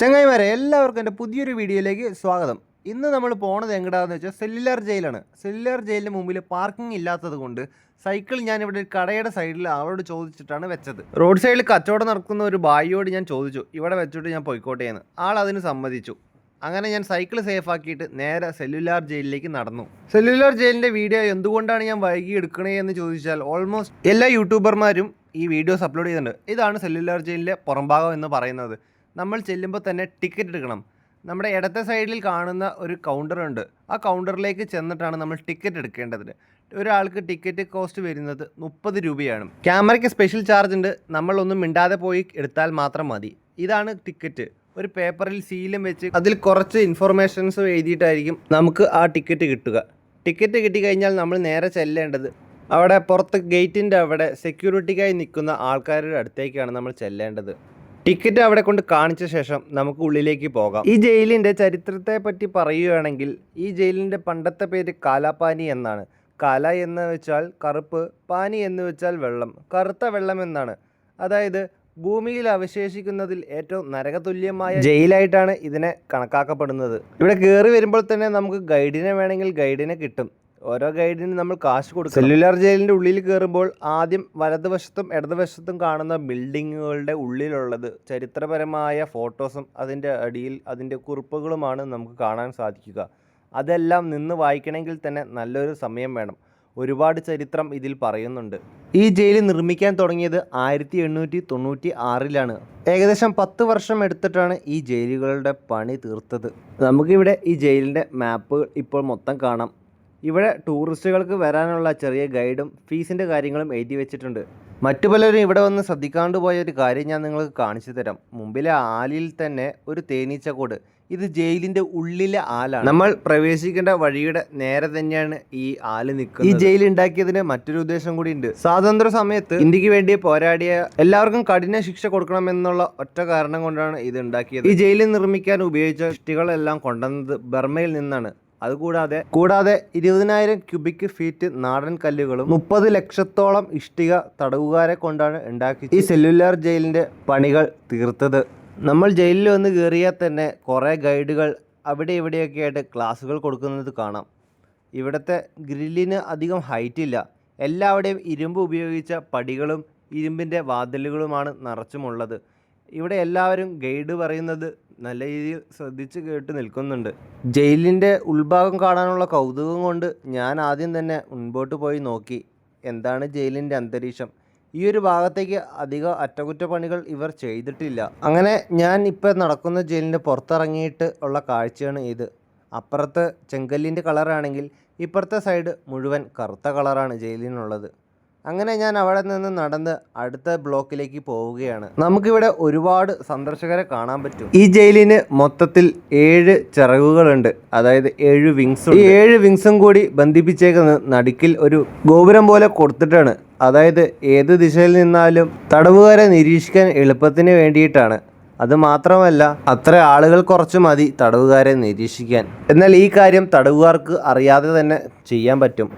ചങ്ങായിമാരെ എല്ലാവർക്കും എന്റെ പുതിയൊരു വീഡിയോയിലേക്ക് സ്വാഗതം. ഇന്ന് നമ്മൾ പോണത് എങ്ങടാന്ന് വെച്ചാൽ സെല്ലുലാർ ജയിലാണ്. സെല്ലുലാർ ജയിലിന് മുമ്പിൽ പാർക്കിംഗ് ഇല്ലാത്തത് കൊണ്ട് സൈക്കിൾ ഞാൻ ഇവിടെ ഒരു കടയുടെ സൈഡിൽ അവളോട് ചോദിച്ചിട്ടാണ് വെച്ചത്. റോഡ് സൈഡിൽ കച്ചവടം നടക്കുന്ന ഒരു ബായിയോട് ഞാൻ ചോദിച്ചു. ഇവിടെ വെച്ചിട്ട് ഞാൻ പോയിക്കോട്ടെ എന്ന് ആൾ അതിന് സമ്മതിച്ചു. അങ്ങനെ ഞാൻ സൈക്കിൾ സേഫ് ആക്കിയിട്ട് നേരെ സെല്ലുലാർ ജയിലിലേക്ക് നടന്നു. സെല്ലുലാർ ജയിലിന്റെ വീഡിയോ എന്തുകൊണ്ടാണ് ഞാൻ വൈകി എടുക്കണേ എന്ന് ചോദിച്ചാൽ ഓൾമോസ്റ്റ് എല്ലാ യൂട്യൂബർമാരും ഈ വീഡിയോസ് അപ്ലോഡ് ചെയ്യുന്നുണ്ട്. ഇതാണ് സെല്ലുലാർ ജയിലിന്റെ പുറംഭാഗം എന്ന് പറയുന്നത്. നമ്മൾ ചെല്ലുമ്പോൾ തന്നെ ടിക്കറ്റ് എടുക്കണം. നമ്മുടെ ഇടത്തെ സൈഡിൽ കാണുന്ന ഒരു കൗണ്ടറുണ്ട് ആ കൗണ്ടറിലേക്ക് ചെന്നിട്ടാണ് നമ്മൾ ടിക്കറ്റ് എടുക്കേണ്ടത്. ഒരാൾക്ക് ടിക്കറ്റ് കോസ്റ്റ് വരുന്നത് മുപ്പത് രൂപയാണ്. ക്യാമറയ്ക്ക് സ്പെഷ്യൽ ചാർജ് ഉണ്ട്. നമ്മളൊന്നും മിണ്ടാതെ പോയി എടുത്താൽ മാത്രം മതി. ഇതാണ് ടിക്കറ്റ് ഒരു പേപ്പറിൽ സീലും വെച്ച് അതിൽ കുറച്ച് ഇൻഫർമേഷൻസ് എഴുതിയിട്ടായിരിക്കും നമുക്ക് ആ ടിക്കറ്റ് കിട്ടുക. ടിക്കറ്റ് കിട്ടിക്കഴിഞ്ഞാൽ നമ്മൾ നേരെ ചെല്ലേണ്ടത് അവിടെ പുറത്ത് ഗേറ്റിന്റെ അവിടെ സെക്യൂരിറ്റിക്കായി നിൽക്കുന്ന ആൾക്കാരുടെ അടുത്തേക്കാണ് നമ്മൾ ചെല്ലേണ്ടത്. ടിക്കറ്റ് അവിടെ കൊണ്ട് കാണിച്ച ശേഷം നമുക്ക് ഉള്ളിലേക്ക് പോകാം. ഈ ജയിലിന്റെ ചരിത്രത്തെ പറ്റി പറയുകയാണെങ്കിൽ ഈ ജയിലിന്റെ പണ്ടത്തെ പേര് കാലാപാനി എന്നാണ്. കാല എന്ന് വെച്ചാൽ കറുപ്പ് പാനി എന്ന് വെച്ചാൽ വെള്ളം കറുത്ത വെള്ളം എന്നാണ്. അതായത് ഭൂമിയിൽ അവശേഷിക്കുന്നതിൽ ഏറ്റവും നരകതുല്യമായ ജയിലായിട്ടാണ് ഇതിനെ കണക്കാക്കപ്പെടുന്നത്. ഇവിടെ കയറി വരുമ്പോൾ തന്നെ നമുക്ക് ഗൈഡിനെ വേണമെങ്കിൽ ഗൈഡിനെ കിട്ടും. ഓരോ ഗൈഡിന് നമ്മൾ കാശ് കൊടുക്കും സെല്ലുലാർ ജയിലിന്റെ ഉള്ളിൽ കയറുമ്പോൾ ആദ്യം വലതുവശത്തും ഇടതുവശത്തും കാണുന്ന ബിൽഡിങ്ങുകളുടെ ഉള്ളിലുള്ളത് ചരിത്രപരമായ ഫോട്ടോസും അതിന്റെ അടിയിൽ അതിന്റെ കുറിപ്പുകളുമാണ് നമുക്ക് കാണാൻ സാധിക്കുക. അതെല്ലാം നിന്ന് വായിക്കണമെങ്കിൽ തന്നെ നല്ലൊരു സമയം വേണം. ഒരുപാട് ചരിത്രം ഇതിൽ പറയുന്നുണ്ട്. ഈ ജയിൽ നിർമ്മിക്കാൻ തുടങ്ങിയത് ആയിരത്തി എണ്ണൂറ്റി തൊണ്ണൂറ്റി ആറിലാണ് ഏകദേശം പത്ത് വർഷം എടുത്തിട്ടാണ് ഈ ജയിലുകളുടെ പണി തീർത്തത്. നമുക്കിവിടെ ഈ ജയിലിന്റെ മാപ്പ് ഇപ്പോൾ മൊത്തം കാണാം. ഇവിടെ ടൂറിസ്റ്റുകൾക്ക് വരാനുള്ള ചെറിയ ഗൈഡും ഫീസിന്റെ കാര്യങ്ങളും എഴുതി വെച്ചിട്ടുണ്ട്. മറ്റു പലരും ഇവിടെ വന്ന് ശ്രദ്ധിക്കാണ്ട് പോയ ഒരു കാര്യം ഞാൻ നിങ്ങൾക്ക് കാണിച്ചു തരാം. മുമ്പിലെ ആലിൽ തന്നെ ഒരു തേനീച്ചക്കോട് ഇത് ജയിലിന്റെ ഉള്ളിലെ ആലാണ്. നമ്മൾ പ്രവേശിക്കേണ്ട വഴിയുടെ നേരെ തന്നെയാണ് ഈ ആൽ നിൽക്കുന്നത്. ഈ ജയിൽ ഉണ്ടാക്കിയതിന് മറ്റൊരു ഉദ്ദേശം കൂടി ഉണ്ട്. സ്വാതന്ത്ര്യ സമയത്ത് ഇന്ത്യയ്ക്ക് വേണ്ടി പോരാടിയ എല്ലാവർക്കും കഠിന ശിക്ഷ കൊടുക്കണമെന്നുള്ള ഒറ്റ കാരണം കൊണ്ടാണ് ഇത് ഉണ്ടാക്കിയത്. ഈ ജയിൽ നിർമ്മിക്കാൻ ഉപയോഗിച്ച ഇഷ്ടികളെല്ലാം കൊണ്ടുവന്നത് ബർമയിൽ നിന്നാണ്. അതുകൂടാതെ കൂടാതെ ഇരുപതിനായിരം ക്യൂബിക് ഫീറ്റ് നാടൻ കല്ലുകളും മുപ്പത് ലക്ഷത്തോളം ഇഷ്ടിക തടവുകാരെ കൊണ്ടാണ് ഉണ്ടാക്കി ഈ സെല്ലുലാർ ജയിലിന്റെ പണികൾ തീർത്തത്. നമ്മൾ ജയിലിൽ വന്ന് കയറിയാൽ തന്നെ കുറേ ഗൈഡുകൾ അവിടെ ഇവിടെയൊക്കെ ആയിട്ട് ക്ലാസ്സുകൾ കൊടുക്കുന്നത് കാണാം. ഇവിടുത്തെ ഗ്രില്ലിന് അധികം ഹൈറ്റ് ഇല്ല. എല്ലാവിടെയും ഇരുമ്പ് ഉപയോഗിച്ച പടികളും ഇരുമ്പിന്റെ വാതിലുകളുമാണ് നിറച്ചുമുള്ളത്. ഇവിടെ എല്ലാവരും ഗൈഡ് പറയുന്നത് നല്ല രീതിയിൽ ശ്രദ്ധിച്ച് കേട്ട് നിൽക്കുന്നുണ്ട്. ജയിലിന്റെ ഉൾഭാഗം കാണാനുള്ള കൗതുകം കൊണ്ട് ഞാൻ ആദ്യം തന്നെ മുൻപോട്ട് പോയി നോക്കി. എന്താണ് ജയിലിന്റെ അന്തരീക്ഷം? ഈ ഒരു ഭാഗത്തേക്ക് അധികം അറ്റകുറ്റപ്പണികൾ ഇവർ ചെയ്തിട്ടില്ല. അങ്ങനെ ഞാൻ ഇപ്പോൾ നടക്കുന്ന ജയിലിന്റെ പുറത്തിറങ്ങിയിട്ട് ഉള്ള കാഴ്ചയാണ് ഇത്. അപ്പുറത്ത് ചെങ്കല്ലിന്റെ കളറാണെങ്കിൽ ഇപ്പുറത്തെ സൈഡ് മുഴുവൻ കറുത്ത കളറാണ് ജയിലിനുള്ളത്. അങ്ങനെ ഞാൻ അവിടെ നിന്ന് നടന്ന് അടുത്ത ബ്ലോക്കിലേക്ക് പോവുകയാണ്. നമുക്കിവിടെ ഒരുപാട് സന്ദർശകരെ കാണാൻ പറ്റും. ഈ ജയിലിന് മൊത്തത്തിൽ ഏഴ് ചിറകുകളുണ്ട്. അതായത് ഏഴ് വിങ്സ് ഈ ഏഴ് വിങ്സും കൂടി ബന്ധിപ്പിച്ചേക്കുന്നത് നടുക്കിൽ ഒരു ഗോപുരം പോലെ കൊടുത്തിട്ടാണ്. അതായത് ഏത് ദിശയിൽ നിന്നാലും തടവുകാരെ നിരീക്ഷിക്കാൻ എളുപ്പത്തിന് വേണ്ടിയിട്ടാണ്. അത് മാത്രമല്ല അത്ര ആളുകൾ കുറച്ച് മതി തടവുകാരെ നിരീക്ഷിക്കാൻ. എന്നാൽ ഈ കാര്യം തടവുകാർക്ക് അറിയാതെ തന്നെ ചെയ്യാൻ പറ്റും.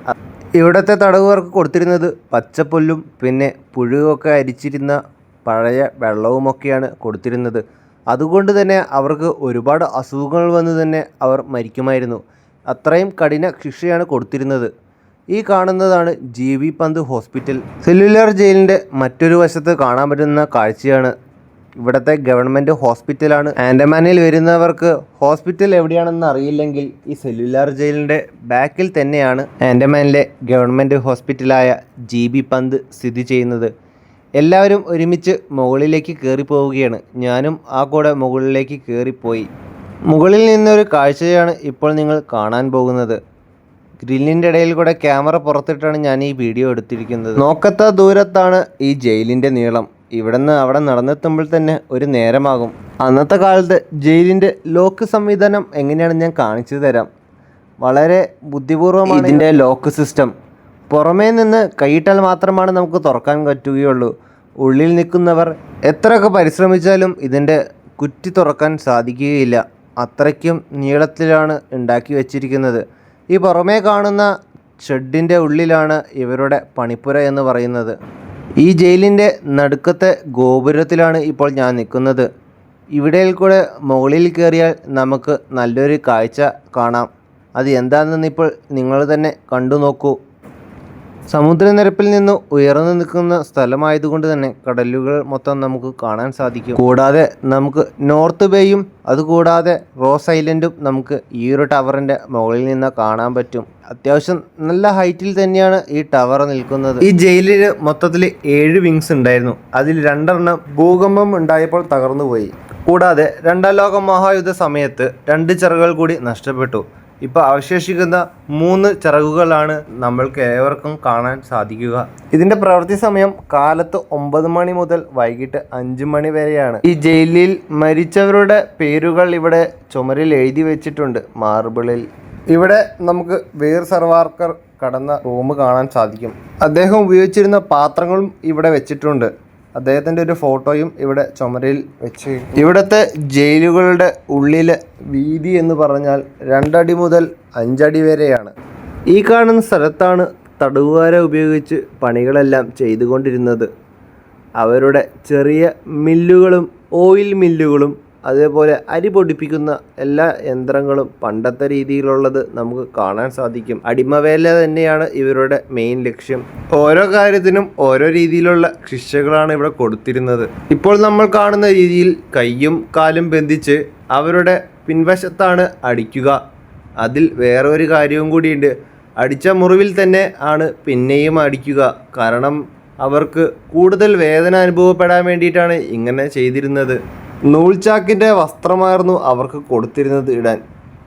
ഇവിടുത്തെ തടവുകാർക്ക് കൊടുത്തിരുന്നത് പച്ചപ്പുല്ലും പിന്നെ പുഴുവൊക്കെ അരിച്ചിരുന്ന പഴയ വെള്ളവുമൊക്കെയാണ് കൊടുത്തിരുന്നത്. അതുകൊണ്ട് തന്നെ അവർക്ക് ഒരുപാട് അസുഖങ്ങൾ വന്ന് തന്നെ അവർ മരിക്കുമായിരുന്നു. അത്രയും കഠിന ശിക്ഷയാണ് കൊടുത്തിരുന്നത്. ഈ കാണുന്നതാണ് G V Pant hospital. Cellular ജയിലിന്റെ മറ്റൊരു വശത്ത് കാണാൻ പറ്റുന്ന കാഴ്ചയാണ് ഇവിടുത്തെ ഗവൺമെന്റ് ഹോസ്പിറ്റലാണ്. ആൻഡമാനിൽ വരുന്നവർക്ക് ഹോസ്പിറ്റൽ എവിടെയാണെന്ന് അറിയില്ലെങ്കിൽ ഈ സെല്ലുലാർ ജയിലിന്റെ ബാക്കിൽ തന്നെയാണ് ആൻഡമാനിലെ ഗവൺമെന്റ് ഹോസ്പിറ്റലായ ജി ബി പന്ത് സ്ഥിതി ചെയ്യുന്നത്. എല്ലാവരും ഒരുമിച്ച് മുകളിലേക്ക് കയറിപ്പോവുകയാണ് ഞാനും ആ കൂടെ മുകളിലേക്ക് കയറിപ്പോയി മുകളിൽ നിന്നൊരു കാഴ്ചയാണ് ഇപ്പോൾ നിങ്ങൾ കാണാൻ പോകുന്നത്. ഗ്രില്ലിന്റെ ഇടയിൽ കൂടെ ക്യാമറ പുറത്തിട്ടാണ് ഞാൻ ഈ വീഡിയോ എടുത്തിരിക്കുന്നത്. നോക്കത്ത ദൂരത്താണ് ഈ ജയിലിന്റെ നീളം. ഇവിടുന്ന് അവിടെ നടന്നെത്തുമ്പോൾ തന്നെ ഒരു നേരമാകും. അന്നത്തെ കാലത്ത് ജയിലിന്റെ ലോക്ക് സംവിധാനം എങ്ങനെയാണ് ഞാൻ കാണിച്ചു തരാം. വളരെ ബുദ്ധിപൂർവമാണ് ഇതിന്റെ ലോക്ക് സിസ്റ്റം. പുറമേ നിന്ന് കൈയിട്ടാൽ മാത്രമാണ് നമുക്ക് തുറക്കാൻ പറ്റുകയുള്ളൂ. ഉള്ളിൽ നിൽക്കുന്നവർ എത്രയൊക്കെ പരിശ്രമിച്ചാലും ഇതിന്റെ കുറ്റി തുറക്കാൻ സാധിക്കുകയില്ല. അത്രയ്ക്കും നീളത്തിലാണ് ഉണ്ടാക്കി വച്ചിരിക്കുന്നത്. ഈ പുറമേ കാണുന്ന ഷെഡിന്റെ ഉള്ളിലാണ് ഇവരുടെ പണിപ്പുര എന്ന് പറയുന്നത്. ഈ ജയിലിന്റെ നടുക്കത്തെ ഗോപുരത്തിലാണ് ഇപ്പോൾ ഞാൻ നിൽക്കുന്നത്. ഇവിടെ കൂടെ മുകളിൽ കയറിയാൽ നമുക്ക് നല്ലൊരു കാഴ്ച കാണാം. അത് എന്താണെന്ന് ഇപ്പോൾ നിങ്ങൾ തന്നെ കണ്ടു നോക്കൂ. സമുദ്രനിരപ്പിൽ നിന്ന് ഉയർന്നു നിൽക്കുന്ന സ്ഥലമായതുകൊണ്ട് തന്നെ കടലുകൾ മൊത്തം നമുക്ക് കാണാൻ സാധിക്കും. കൂടാതെ നമുക്ക് നോർത്ത് ബേയും അതുകൂടാതെ റോസ് ഐലൻഡും നമുക്ക് ഈ ഒരു ടവറിന്റെ മുകളിൽ നിന്ന് കാണാൻ പറ്റും. അത്യാവശ്യം നല്ല ഹൈറ്റിൽ തന്നെയാണ് ഈ ടവർ നിൽക്കുന്നത്. ഈ ജയിലിന് മൊത്തത്തിൽ ഏഴ് വിങ്സ് ഉണ്ടായിരുന്നു. അതിൽ രണ്ടെണ്ണം ഭൂകമ്പം ഉണ്ടായപ്പോൾ തകർന്നുപോയി. കൂടാതെ രണ്ടാം ലോക മഹായുദ്ധ സമയത്ത് രണ്ട് ചിറകൾ കൂടി നഷ്ടപ്പെട്ടു. ഇപ്പോൾ അവശേഷിക്കുന്ന മൂന്ന് ചിറകുകളാണ് നമ്മൾക്ക് ഏവർക്കും കാണാൻ സാധിക്കുക. ഇതിന്റെ പ്രവൃത്തി സമയം കാലത്ത് ഒമ്പത് മണി മുതൽ വൈകിട്ട് അഞ്ച് മണി വരെയാണ്. ഈ ജയിലിൽ മരിച്ചവരുടെ പേരുകൾ ഇവിടെ ചുമരിൽ എഴുതി വെച്ചിട്ടുണ്ട് മാർബിളിൽ. ഇവിടെ നമുക്ക് വീർ സർവാർക്കർ കടന്ന റൂം കാണാൻ സാധിക്കും. അദ്ദേഹം ഉപയോഗിച്ചിരുന്ന പാത്രങ്ങളും ഇവിടെ വെച്ചിട്ടുണ്ട്. അദ്ദേഹത്തിന്റെ ഒരു ഫോട്ടോയും ഇവിടെ ചുമരയിൽ വെച്ച് ഇവിടുത്തെ ജയിലുകളുടെ ഉള്ളിലെ വീതി എന്ന് പറഞ്ഞാൽ രണ്ടടി മുതൽ അഞ്ചടി വരെയാണ്. ഈ കാണുന്ന സ്ഥലത്താണ് തടവുകാരെ ഉപയോഗിച്ച് പണികളെല്ലാം ചെയ്തുകൊണ്ടിരുന്നത്. അവരുടെ ചെറിയ മില്ലുകളും ഓയിൽ മില്ലുകളും അതേപോലെ അരി പൊടിപ്പിക്കുന്ന എല്ലാ യന്ത്രങ്ങളും പണ്ടത്തെ രീതിയിലുള്ളത് നമുക്ക് കാണാൻ സാധിക്കും. അടിമവേല തന്നെയാണ് ഇവരുടെ മെയിൻ ലക്ഷ്യം. ഓരോ കാര്യത്തിനും ഓരോ രീതിയിലുള്ള ശിക്ഷകളാണ് ഇവിടെ കൊടുത്തിരുന്നത്. ഇപ്പോൾ നമ്മൾ കാണുന്ന രീതിയിൽ കൈയും കാലും ബന്ധിച്ച് അവരുടെ പിൻവശത്താണ് അടിക്കുക. അതിൽ വേറെ ഒരു കാര്യവും കൂടിയുണ്ട്. അടിച്ച മുറിവിൽ തന്നെ ആണ് പിന്നെയും അടിക്കുക. കാരണം അവർക്ക് കൂടുതൽ വേദന അനുഭവപ്പെടാൻ വേണ്ടിയിട്ടാണ് ഇങ്ങനെ ചെയ്തിരുന്നത്. നൂൽച്ചാക്കിന്റെ വസ്ത്രമായിരുന്നു അവർക്ക് കൊടുത്തിരുന്നത് ഇടാൻ.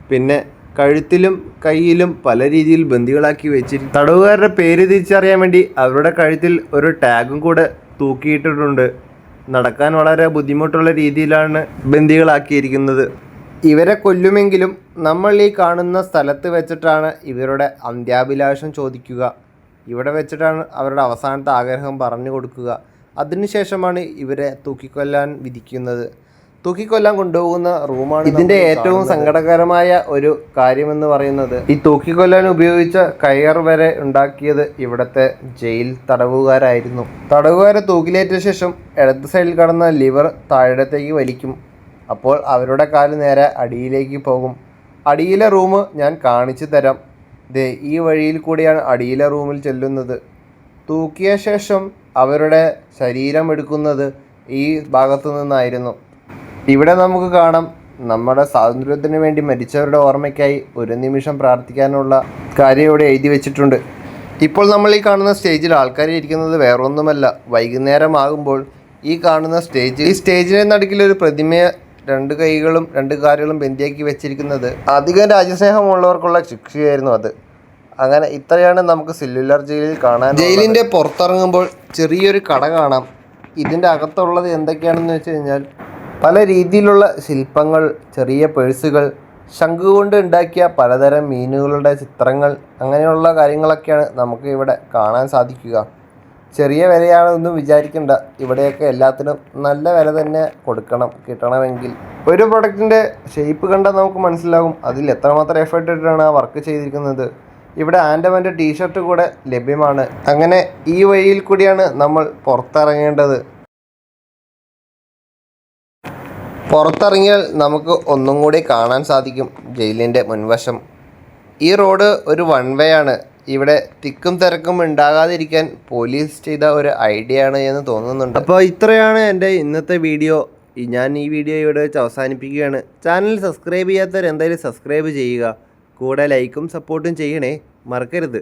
പിന്നെ കഴുത്തിലും കയ്യിലും പല രീതിയിൽ ബന്ദികളാക്കി വെച്ചിരുന്നു തടവുകാരുടെ പേര് തിരിച്ചറിയാൻ വേണ്ടി അവരുടെ കഴുത്തിൽ ഒരു ടാഗും കൂടെ തൂക്കിയിട്ടിട്ടുണ്ട്. നടക്കാൻ വളരെ ബുദ്ധിമുട്ടുള്ള രീതിയിലാണ് ബന്ദികളാക്കിയിരിക്കുന്നത്. ഇവരെ കൊല്ലുമെങ്കിലും നമ്മൾ ഈ കാണുന്ന സ്ഥലത്ത് വെച്ചിട്ടാണ് ഇവരുടെ അന്ത്യാഭിലാഷം ചോദിക്കുക. ഇവിടെ വെച്ചിട്ടാണ് അവരുടെ അവസാനത്തെ ആഗ്രഹം പറഞ്ഞു കൊടുക്കുക. അതിനുശേഷമാണ് ഇവരെ തൂക്കിക്കൊല്ലാൻ വിധിക്കുന്നത്. തൂക്കിക്കൊല്ലാൻ കൊണ്ടുപോകുന്ന റൂമാണ് ഇതിന്റെ ഏറ്റവും സങ്കടകരമായ ഒരു കാര്യമെന്ന് പറയുന്നത് ഈ തൂക്കിക്കൊല്ലാൻ ഉപയോഗിച്ച കയർ വരെ ഉണ്ടാക്കിയത് ഇവിടത്തെ ജയിൽ തടവുകാരായിരുന്നു. തടവുകാരെ തൂക്കിലേറ്റ ശേഷം ഇടത് സൈഡിൽ കടന്ന ലിവർ താഴത്തേക്ക് വലിക്കും. അപ്പോൾ അവരുടെ കാൽ നേരെ അടിയിലേക്ക് പോകും. അടിയിലെ റൂം ഞാൻ കാണിച്ചു തരാം. ദേ ഈ വഴിയിൽ കൂടിയാണ് അടിയിലെ റൂമിൽ ചെല്ലുന്നത്. തൂക്കിയ ശേഷം അവരുടെ ശരീരം എടുക്കുന്നത് ഈ ഭാഗത്തു നിന്നായിരുന്നു. ഇവിടെ നമുക്ക് കാണാം നമ്മുടെ സ്വാതന്ത്ര്യത്തിന് വേണ്ടി മരിച്ചവരുടെ ഓർമ്മയ്ക്കായി ഒരു നിമിഷം പ്രാർത്ഥിക്കാനുള്ള കാര്യം ഇവിടെ എഴുതി വെച്ചിട്ടുണ്ട്. ഇപ്പോൾ നമ്മൾ ഈ കാണുന്ന സ്റ്റേജിൽ ആൾക്കാർ ഇരിക്കുന്നത് വേറൊന്നുമല്ല. വൈകുന്നേരം ആകുമ്പോൾ ഈ കാണുന്ന സ്റ്റേജ് ഈ സ്റ്റേജിന് നടുക്കിൽ ഒരു പ്രതിമയെ രണ്ട് കൈകളും രണ്ട് കാലുകളും ബന്ധിയാക്കി വെച്ചിരിക്കുന്നത് അധികം രാജ്യസ്നേഹമുള്ളവർക്കുള്ള ശിക്ഷയായിരുന്നു അത്. അങ്ങനെ ഇത്രയാണ് നമുക്ക് സെല്ലുലാർ ജയിലിൽ കാണാൻ ജയിലിന്റെ പുറത്തിറങ്ങുമ്പോൾ ചെറിയൊരു കട കാണാം. ഇതിന്റെ അകത്തുള്ളത് എന്തൊക്കെയാണെന്ന് വെച്ച് കഴിഞ്ഞാൽ പല രീതിയിലുള്ള ശില്പങ്ങൾ ചെറിയ പേഴ്സുകൾ ശംഖ് കൊണ്ട് ഉണ്ടാക്കിയ പലതരം മീനുകളുടെ ചിത്രങ്ങൾ അങ്ങനെയുള്ള കാര്യങ്ങളൊക്കെയാണ് നമുക്ക് ഇവിടെ കാണാൻ സാധിക്കുക. ചെറിയ വിലയാണെന്നൊന്നും വിചാരിക്കേണ്ട. ഇവിടെയൊക്കെ എല്ലാത്തിനും നല്ല വില തന്നെ കൊടുക്കണം കിട്ടണമെങ്കിൽ. ഒരു പ്രൊഡക്റ്റിന്റെ ഷേപ്പ് കണ്ടാൽ നമുക്ക് മനസ്സിലാകും അതിൽ എത്രമാത്രം എഫേർട്ട് ഇട്ടിട്ടാണ് ആ വർക്ക് ചെയ്തിരിക്കുന്നത്. ഇവിടെ ആൻഡമാന്റെ ടീഷർട്ട് കൂടെ ലഭ്യമാണ്. അങ്ങനെ ഈ വഴിയിൽ കൂടിയാണ് നമ്മൾ പുറത്തിറങ്ങേണ്ടത്. പുറത്തിറങ്ങിയാൽ നമുക്ക് ഒന്നും കൂടി കാണാൻ സാധിക്കും ജയിലിന്റെ മുൻവശം. ഈ റോഡ് ഒരു വൺ വേ ആണ്. ഇവിടെ തിക്കും തിരക്കും ഉണ്ടാകാതിരിക്കാൻ പോലീസ് ചെയ്ത ഒരു ഐഡിയ ആണ് എന്ന് തോന്നുന്നുണ്ട്. അപ്പോൾ ഇത്രയാണ് എന്റെ ഇന്നത്തെ വീഡിയോ. ഞാൻ ഈ വീഡിയോ ഇവിടെ വെച്ച് അവസാനിപ്പിക്കുകയാണ്. ചാനൽ സബ്സ്ക്രൈബ് ചെയ്യാത്തവർ എന്തായാലും സബ്സ്ക്രൈബ് ചെയ്യുക. കൂടെ ലൈക്കും സപ്പോർട്ടും ചെയ്യണേ മറക്കരുത്.